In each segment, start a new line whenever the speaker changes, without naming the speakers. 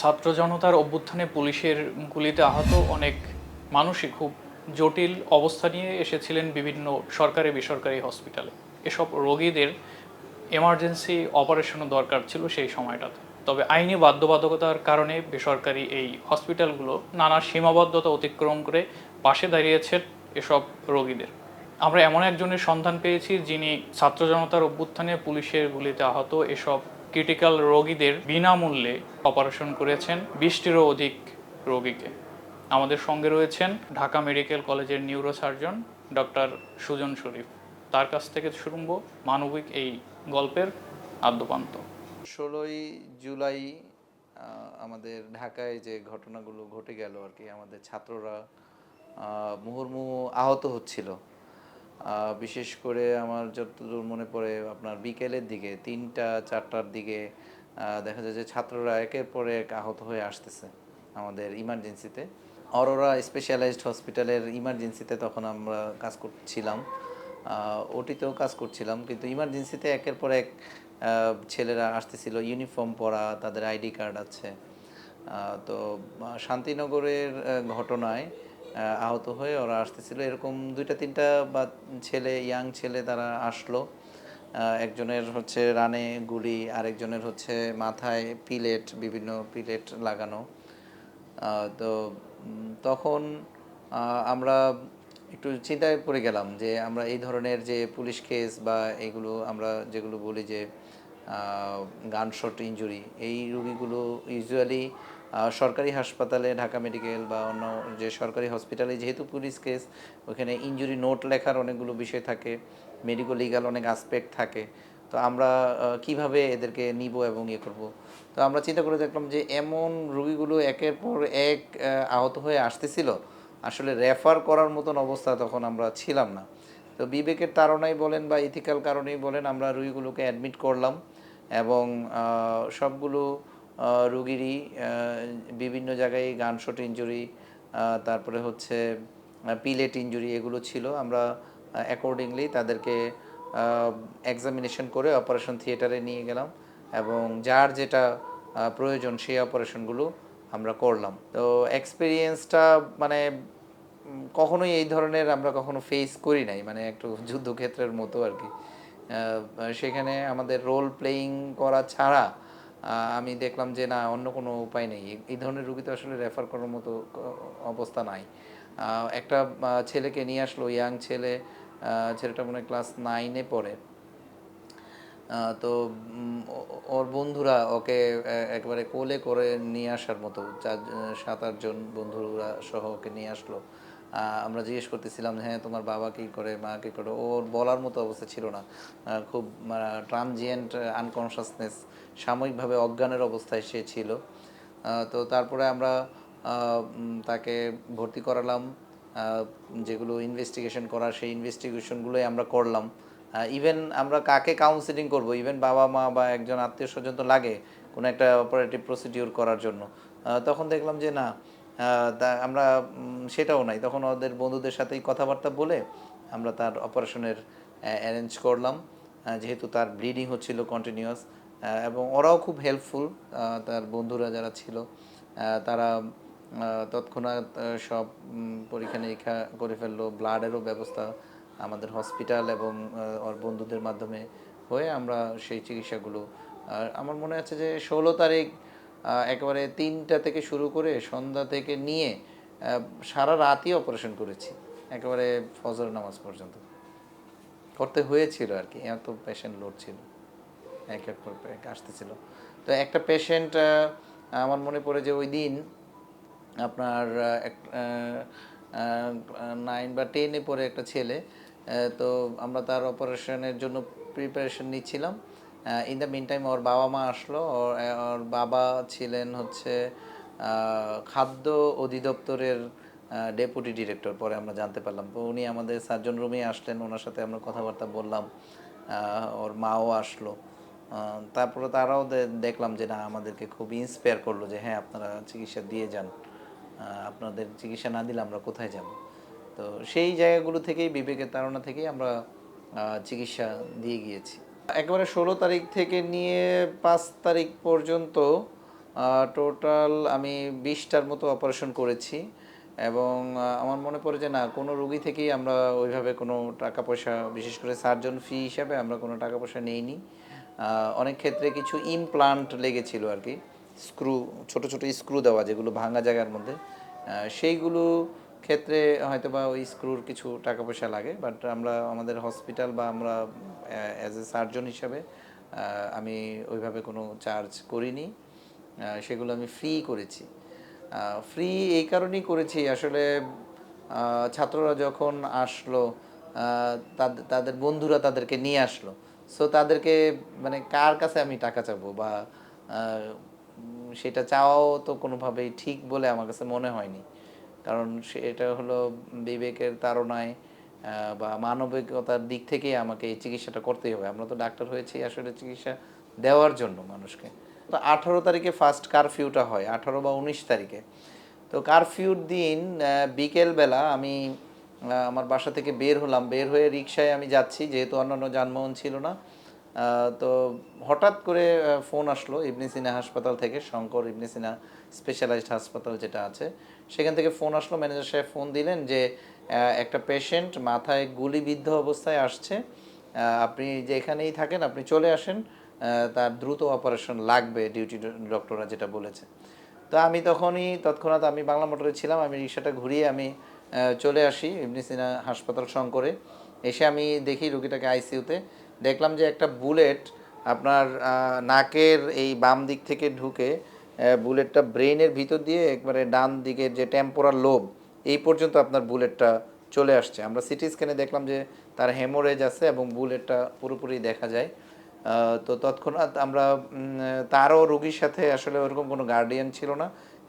ছাত্র জনতার অভ্যুত্থানে পুলিশের গুলিতে আহত অনেক মানুষই খুব জটিল অবস্থা নিয়ে এসেছিলেন বিভিন্ন সরকারি, বেসরকারি হসপিটালে। এসব রোগীদের এমার্জেন্সি অপারেশনও দরকার ছিল সেই সময়টাতে। তবে আইনি বাধ্যবাধকতার কারণে বেসরকারি এই হসপিটালগুলো নানা সীমাবদ্ধতা অতিক্রম করে পাশে দাঁড়িয়েছেন এসব রোগীদের। আমরা এমন একজনের সন্ধান পেয়েছি যিনি ছাত্র জনতার অভ্যুত্থানে পুলিশের গুলিতে আহত এসব ক্রিটিক্যাল রোগীদের বিনামূল্যে অপারেশন করেছেন, বিশটিরও অধিক রোগীকে। আমাদের সঙ্গে রয়েছেন ঢাকা মেডিকেল কলেজের neuro surgeon doctor Sujon Sharif. তার কাছ থেকে শুনব মানবিক এই গল্পের আদ্যপান্ত।
ষোলোই জুলাই আমাদের ঢাকায় যে ঘটনাগুলো ঘটে গেল আর কি, আমাদের ছাত্ররা মুহুর্মুহু আহত হচ্ছিল। বিশেষ করে আমার যতদূর মনে পড়ে, আপনার বিকেলের দিকে, তিনটা, চারটার দিকে দেখা যায় যে ছাত্ররা একের পর এক আহত হয়ে আসতেছে আমাদের ইমার্জেন্সিতে। অরোরা স্পেশালাইজড হসপিটালের ইমার্জেন্সিতে তখন আমরা কাজ করছিলাম। ওটিতেও কাজ করছিলাম, কিন্তু ইমার্জেন্সিতে একের পর এক ছেলেরা আসতেছিল, ইউনিফর্ম পরা, তাদের আইডি কার্ড আছে। তো শান্তিনগরের ঘটনায় আহত হয়ে ওরা আসতেছিল। এরকম দুইটা, তিনটা বা ছেলে ইয়াং ছেলে তারা আসলো। একজনের হচ্ছে রানে গুলি, আরেকজনের হচ্ছে মাথায় পিলেট, বিভিন্ন পিলেট লাগানো। তো তখন আমরা একটু চিন্তায় পড়ে গেলাম যে আমরা এই ধরনের যে পুলিশ কেস বা এগুলো আমরা যেগুলো বলি যে গানশট ইনজুরি এই রুগীগুলো ইউজুয়ালি সরকারি হাসপাতালে, ঢাকা মেডিকেল বা অন্য যে সরকারি হসপিটালে যেহেতু পুলিশ কেস, ওখানে ইনজুরি নোট লেখার অনেকগুলো বিষয় থাকে মেডিকো লিগাল অনেক আসপেক্ট থাকে। তো আমরা কীভাবে এদেরকে নিব এবং ইয়ে করব? তো আমরা চিন্তা করে দেখলাম যে এমন রুগীগুলো একের পর এক আহত হয়ে আসতেছিল, আসলে রেফার করার মতন অবস্থা তখন আমরা ছিলাম না। তো বিবেকের তাড়নাই বলেন বা ইথিক্যাল কারণেই বলেন আমরা রুগীগুলোকে অ্যাডমিট করলাম এবং সবগুলো রুগীরই বিভিন্ন জায়গায় গানশট ইঞ্জুরি তারপরে হচ্ছে পিলেট ইঞ্জুরি এগুলো ছিল। আমরা অ্যাকর্ডিংলি তাদেরকে এক্সামিনেশন করে অপারেশন থিয়েটারে নিয়ে গেলাম এবং যার যেটা প্রয়োজন সেই অপারেশনগুলো আমরা করলাম। তো এক্সপিরিয়েন্সটা মানে কখনোই এই ধরনের আমরা কখনো ফেস করি নাই মানে একটু যুদ্ধক্ষেত্রের মতো আর কি। সেখানে আমাদের রোল প্লেয়িং করা ছাড়া আমি দেখলাম যে না, অন্য কোনো উপায় নেই। এই- ধরনের রুগী তো আসলে রেফার করার মতো অবস্থা নাই। একটা ছেলেকে নিয়ে আসলো ইয়াং ছেলে ছেলেটা মনে ক্লাস নাইনে পড়ে। তো ওর বন্ধুরা ওকে একবারে কোলে করে নিয়ে আসার মতো, চার, সাত আটজন বন্ধুরা সহ ওকে নিয়ে আসলো। আমরা জিজ্ঞেস করতেছিলাম হ্যাঁ তোমার বাবা কি করে, মা কি করে? ওর বলার মতো অবস্থা ছিল না। খুব ট্রানজিয়েন্ট আনকনশাসনেস সাময়িকভাবে অজ্ঞানের অবস্থায় সে ছিল। তো তারপরে আমরা তাকে ভর্তি করালাম। যেগুলো ইনভেস্টিগেশন করার, সেই ইনভেস্টিগেশনগুলোই আমরা করলাম। ইভেন আমরা কাকে কাউন্সিলিং করব? ইভেন বাবা, মা বা একজন আত্মীয় স্বজন তো লাগে কোনো একটা অপারেটিভ প্রসিডিউর করার জন্য। তখন দেখলাম যে, না আমরা সেটাও নাই। তখন ওদের বন্ধুদের সাথেই কথাবার্তা বলে আমরা তার অপারেশনের অ্যারেঞ্জ করলাম। যেহেতু তার ব্লিডিং হচ্ছিল কন্টিনিউয়াস এবং ওরাও খুব হেল্পফুল তার বন্ধুরা যারা ছিল তারা তৎক্ষণাৎ সব পরীক্ষা নিরীক্ষা করে ফেলল। ব্লাডেরও ব্যবস্থা আমাদের হসপিটাল এবং ওর বন্ধুদের মাধ্যমে হয়ে আমরা সেই চিকিৎসাগুলো আমার মনে আছে যে ষোলো তারিখ একেবারে তিনটা থেকে শুরু করে সন্ধ্যা থেকে নিয়ে সারা রাতই অপারেশন করেছি, একেবারে ফজর নামাজ পর্যন্ত। করতে হয়েছিল আর কি, এত পেশেন্ট লোড ছিল, এক এক করে এক আসতেছিল। তো একটা পেশেন্ট আমার মনে পড়ে যে ওই দিন আপনার এক নাইন বা টেনে পরে একটা ছেলে তো আমরা তার অপারেশনের জন্য প্রিপারেশন নিচ্ছিলাম। ইন দ্য মিন টাইম ওর বাবা মা আসলো, ওর ওর বাবা ছিলেন হচ্ছে খাদ্য অধিদপ্তরের ডেপুটি ডিরেক্টর পরে আমরা জানতে পারলাম। উনি আমাদের সার্জন রুমে আসলেন, ওনার সাথে আমরা কথাবার্তা বললাম ওর মাও আসলো। তারপরে তারাও দেখলাম যে না, আমাদেরকে খুব ইন্সপায়ার করল যে হ্যাঁ আপনারা চিকিৎসা দিয়ে যান। আপনাদের চিকিৎসা না দিলে আমরা কোথায় যাব? তো সেই জায়গাগুলো থেকেই, বিবেকের তাড়না থেকেই আমরা চিকিৎসা দিয়ে গিয়েছি। একেবারে ষোলো তারিখ থেকে নিয়ে পাঁচ তারিখ পর্যন্ত টোটাল আমি বিশটার মতো অপারেশন করেছি এবং আমার মনে পড়ে যে না, কোনো রুগী থেকেই আমরা ওইভাবে কোনো টাকা পয়সা, বিশেষ করে সার্জন ফি হিসাবে আমরা কোনো টাকা পয়সা নেইনি। অনেক ক্ষেত্রে কিছু ইমপ্লান্ট লেগেছিল আর কি স্ক্রু ছোট ছোট স্ক্রু দেওয়া যেগুলো ভাঙা জায়গার মধ্যে। সেইগুলো ক্ষেত্রে হয়তো বা ওই স্ক্রুর কিছু টাকা পয়সা লাগে বাট আমরা, আমাদের হসপিটাল বা আমরা অ্যাজ এ সার্জন হিসাবে আমি ওইভাবে কোনো চার্জ করিনি। সেগুলো আমি ফ্রি করেছি। ফ্রি এই কারণেই করেছি আসলে ছাত্ররা যখন আসলো তাদের বন্ধুরা তাদেরকে নিয়ে আসলো। সো তাদেরকে মানে কার কাছে আমি টাকা চাবো বা সেটা চাওয়াও তো কোনোভাবেই ঠিক বলে আমার কাছে মনে হয়নি। কারণ সেটা হলো বিবেকের তাড়নায় বা মানবিকতার দিক থেকেই আমাকে এই চিকিৎসাটা করতেই হবে। আমরা তো ডাক্তার হয়েছি, আসলে চিকিৎসা দেওয়ার জন্য মানুষকে। তো আঠারো তারিখে ফার্স্ট কারফিউটা হয়, আঠারো বা উনিশ তারিখে। তো কারফিউর দিন বিকেলবেলা আমি আমার বাসা থেকে বের হলাম। বের হয়ে রিক্সায় আমি যাচ্ছি, যেহেতু অন্যান্য যানবাহন ছিল না। তো হঠাৎ করে ফোন আসলো ইবনে সিনা হাসপাতাল থেকে, শঙ্কর ইবনে সিনা স্পেশালাইজড হাসপাতাল যেটা আছে। সেখান থেকে ফোন আসলো ম্যানেজার সাহেব ফোন দিলেন যে একটা পেশেন্ট মাথায় গুলিবিদ্ধ অবস্থায় আসছে। আপনি যে এখানেই থাকেন, আপনি চলে আসেন তার দ্রুত অপারেশন লাগবে ডিউটি ডক্টররা যেটা বলেছে। তো আমি তখনই তৎক্ষণাৎ আমি বাংলা মোটরে ছিলাম, আমি রিক্সাটা ঘুরিয়ে আমি চলে আসি ইবনে সিনা হাসপাতাল শঙ্করে। এসে আমি দেখি রুগীটাকে আইসিইউতে দেখলাম যে একটা বুলেট আপনার নাকের এই বাম দিক থেকে ঢুকে বুলেটটা ব্রেইনের ভিতর দিয়ে একবারে ডান দিকের যে টেম্পোরাল লোব এই পর্যন্ত আপনার বুলেটটা চলে আসছে। আমরা সিটি স্ক্যানে দেখলাম যে তার হেমোরেজ আছে এবং বুলেটটা পুরোপুরি দেখা যায়। তো তৎক্ষণাৎ আমরা তারও রোগীর সাথে আসলে ওরকম কোনো গার্ডিয়ান ছিল না।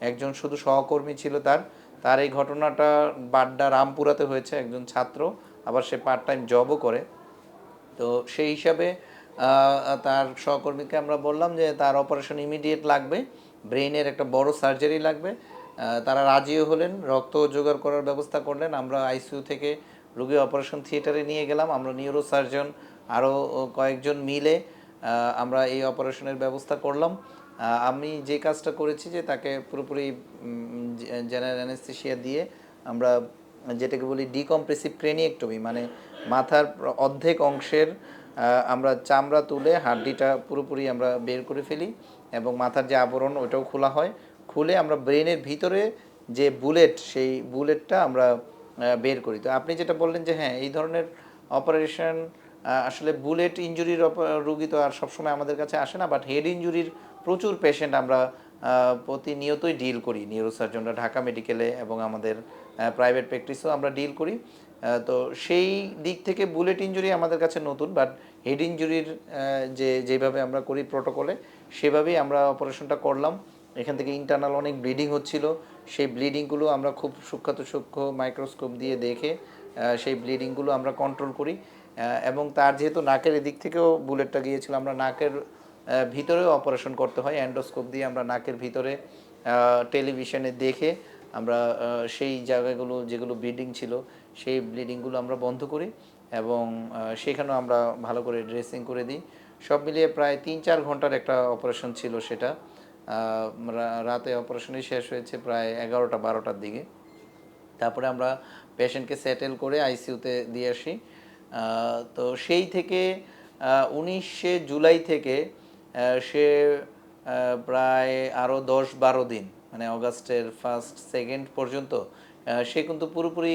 একজন শুধু সহকর্মী ছিল তার। তার এই ঘটনাটা বাড্ডা রামপুরাতে হয়েছে, একজন ছাত্র। আবার সে পার্ট টাইম জবও করে। তো সেই হিসাবে তার সহকর্মীকে আমরা বললাম যে তার অপারেশন ইমিডিয়েট লাগবে। ব্রেইনের একটা বড় সার্জারি লাগবে। তারা রাজিও হলেন, রক্ত জোগাড় করার ব্যবস্থা করলেন। আমরা আইসিইউ থেকে রোগী অপারেশন থিয়েটারে নিয়ে গেলাম। আমরা নিউরো সার্জন আরও কয়েকজন মিলে আমরা এই অপারেশনের ব্যবস্থা করলাম। আমি যে কাজটা করেছি যে তাকে পুরোপুরি জেনারেল অ্যানেস্থেশিয়া দিয়ে আমরা যেটাকে বলি ডিকম্প্রেসিভ ক্রেনিয়েক্টমি মানে মাথার অর্ধেক অংশের আমরা চামড়া তুলে হাড্ডিটা পুরোপুরি আমরা বের করে ফেলি এবং মাথার যে আবরণ ওটাও খোলা হয়। খুলে আমরা ব্রেনের ভিতরে যে বুলেট সেই বুলেটটা আমরা বের করি। তো আপনি যেটা বললেন যে হ্যাঁ এই ধরনের অপারেশন আসলে বুলেট ইঞ্জুরির রুগী তো আর সবসময় আমাদের কাছে আসে না বাট হেড ইঞ্জুরির প্রচুর পেশেন্ট আমরা প্রতিনিয়তই ডিল করি। নিউরোসার্জনরা ঢাকা মেডিকেলে এবং আমাদের প্রাইভেট প্র্যাকটিসও আমরা ডিল করি। তো সেই দিক থেকে বুলেট ইঞ্জুরি আমাদের কাছে নতুন বাট হেড ইঞ্জুরির যে, যেভাবে আমরা করি প্রোটোকলে সেভাবেই আমরা অপারেশনটা করলাম। এখান থেকে ইন্টারনাল অনেক ব্লিডিং হচ্ছিল। সেই ব্লিডিংগুলো আমরা খুব সূক্ষ্মাত সূক্ষ্ম মাইক্রোস্কোপ দিয়ে দেখে সেই ব্লিডিংগুলো আমরা কন্ট্রোল করি। এবং তার যেহেতু নাকের এদিক থেকেও বুলেটটা গিয়েছিল, আমরা নাকের ভিতরেও অপারেশন করতে হয়। অ্যান্ডোস্কোপ দিয়ে আমরা নাকের ভিতরে টেলিভিশনে দেখে আমরা সেই জায়গাগুলো যেগুলো ব্লিডিং ছিল, সেই ব্লিডিংগুলো আমরা বন্ধ করি এবং সেখানেও আমরা ভালো করে ড্রেসিং করে দিই। সব মিলিয়ে প্রায় তিন চার ঘণ্টার একটা অপারেশন ছিল সেটা। রাতে অপারেশনই শেষ হয়েছে প্রায় এগারোটা, বারোটার দিকে। তারপরে আমরা পেশেন্টকে সেটেল করে আইসিইউতে দিয়ে আসি। তো সেই থেকে উনিশে জুলাই থেকে সে প্রায় আরও দশ বারো দিন মানে অগাস্টের ফার্স্ট, সেকেন্ড পর্যন্ত সে কিন্তু পুরোপুরি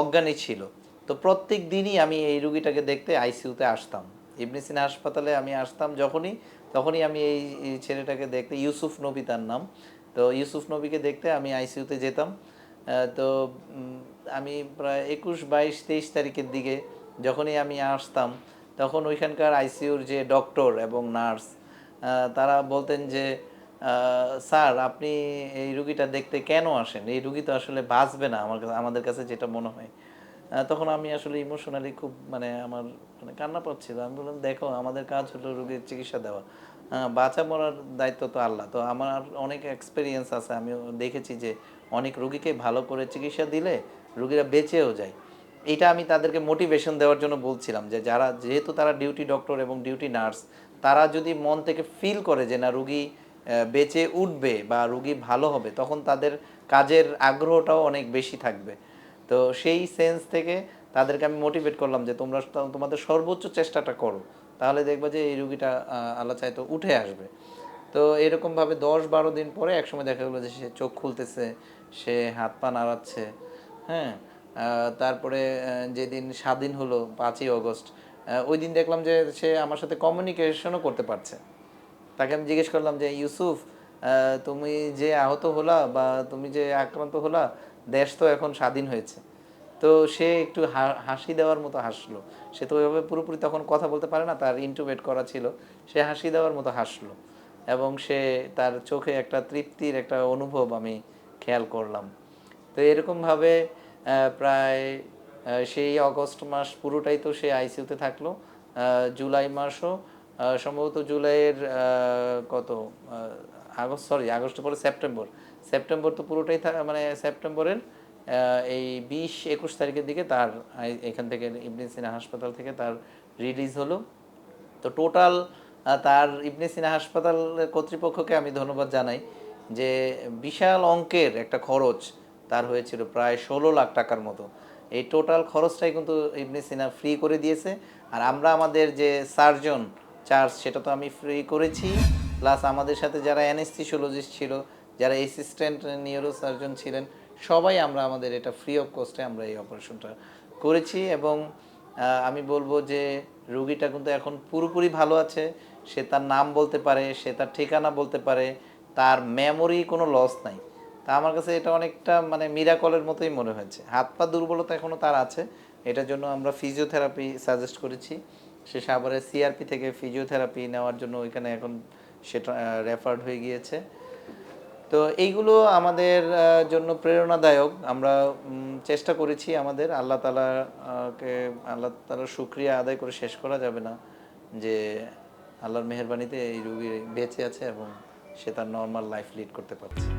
অজ্ঞানী ছিল। তো প্রত্যেক দিনই আমি এই রুগীটাকে দেখতে আইসিইউতে আসতাম। ইবনে সিনা হাসপাতালে আমি আসতাম যখনই তখনই আমি এই ছেলেটাকে দেখতে, ইউসুফ নবী তার নাম। তো ইউসুফ নবীকে দেখতে আমি আইসিইউতে যেতাম। তো আমি প্রায় একুশ, বাইশ, তেইশ তারিখের দিকে যখনই আমি আসতাম, তখন ওইখানকার আইসিইউর যে ডক্টর এবং নার্স তারা বলতেন যে স্যার, আপনি এই রুগীটা দেখতে কেন আসেন? এই রুগী তো আসলে বাঁচবে না আমার কাছে, আমাদের কাছে যেটা মনে হয়। তখন আমি আসলে ইমোশনালি খুব মানে আমার মানে কান্না পাচ্ছিল আমি বললাম, দেখো, আমাদের কাজ হলো রোগীর চিকিৎসা দেওয়া। বাঁচা মরার দায়িত্ব তো আল্লাহ। তো আমার অনেক এক্সপিরিয়েন্স আছে। আমি দেখেছি যে অনেক রুগীকে ভালো করে চিকিৎসা দিলে রুগীরা বেঁচেও যায়। এটা আমি তাদেরকে মোটিভেশন দেওয়ার জন্য বলছিলাম যে যারা, যেহেতু তারা ডিউটি ডক্টর এবং ডিউটি নার্স তারা যদি মন থেকে ফিল করে যে না, রুগী বেঁচে উঠবে বা রুগী ভালো হবে, তখন তাদের কাজের আগ্রহটাও অনেক বেশি থাকবে। তো সেই সেন্স থেকে তাদেরকে আমি মোটিভেট করলাম যে তোমরা তোমাদের সর্বোচ্চ চেষ্টাটা করো। তাহলে দেখবে যে এই রুগীটা আল্লাহ চাইতো উঠে আসবে। তো এরকমভাবে দশ বারো দিন পরে একসময় দেখা গেলো যে সে চোখ খুলতেছে, সে হাত পা নাড়াচ্ছে হ্যাঁ? তারপরে যেদিন স্বাধীন হলো, পাঁচই অগস্ট ওই দিন দেখলাম যে সে আমার সাথে কমিউনিকেশনও করতে পারছে। তাকে আমি জিজ্ঞেস করলাম যে, ইউসুফ তুমি যে আহত হলা বা তুমি যে আক্রান্ত হলা, দেশ তো এখন স্বাধীন হয়েছে। তো সে একটু হাসি দেওয়ার মতো হাসলো। সে তো ওইভাবে পুরোপুরি তখন কথা বলতে পারে না, তার ইন্টুবেট করা ছিল। সে হাসি দেওয়ার মতো হাসলো এবং সে তার চোখে একটা তৃপ্তির একটা অনুভব আমি খেয়াল করলাম। তো এরকমভাবে প্রায় সেই অগস্ট মাস পুরোটাই তো সে আইসিইউতে থাকল। জুলাই মাসও সম্ভবত জুলাইয়ের কত আগস্ট সরি আগস্ট পরে সেপ্টেম্বর। সেপ্টেম্বর তো পুরোটাই মানে সেপ্টেম্বরের এই বিশ একুশ তারিখের দিকে তার এখান থেকে ইবনে সিনা হাসপাতাল থেকে তার রিলিজ হলো। তো টোটাল তার ইবনে সিনা হাসপাতাল কর্তৃপক্ষকে আমি ধন্যবাদ জানাই যে বিশাল অঙ্কের একটা খরচ তার হয়েছিল প্রায় ষোলো লাখ টাকার মতো। এই টোটাল খরচটাই কিন্তু ইবনে সিনা ফ্রি করে দিয়েছে। আর আমরা আমাদের যে সার্জন চার্জ সেটা তো আমি ফ্রি করেছি। প্লাস আমাদের সাথে যারা অ্যানেস্থিসিওলজিস্ট ছিল, যারা অ্যাসিস্ট্যান্ট নিউরো সার্জন ছিলেন, সবাই আমরা আমাদের এটা ফ্রি অফ কস্টে আমরা এই অপারেশনটা করেছি এবং আমি বলব যে রুগীটা কিন্তু এখন পুরোপুরি ভালো আছে। সে তার নাম বলতে পারে, সে তার ঠিকানা বলতে পারে, তার মেমোরি কোনো লস নাই। তা আমার কাছে এটা অনেকটা মানে মিরাকলের মতোই মনে হয়েছে। হাত পা দুর্বলতা এখনও তার আছে। এটার জন্য আমরা ফিজিওথেরাপি সাজেস্ট করেছি। সে সাভারে সিআরপি থেকে ফিজিওথেরাপি নেওয়ার জন্য ওইখানে এখন সেটা রেফার্ড হয়ে গিয়েছে। তো এইগুলো আমাদের জন্য প্রেরণাদায়ক। আমরা চেষ্টা করেছি আমাদের। আল্লাহ তালা কে, আল্লাহ তালার শুক্রিয়া আদায় করে শেষ করা যাবে না যে আল্লাহর মেহরবানিতে এই রুগী বেঁচে আছে এবং সে তার নর্মাল লাইফ লিড করতে পারছে।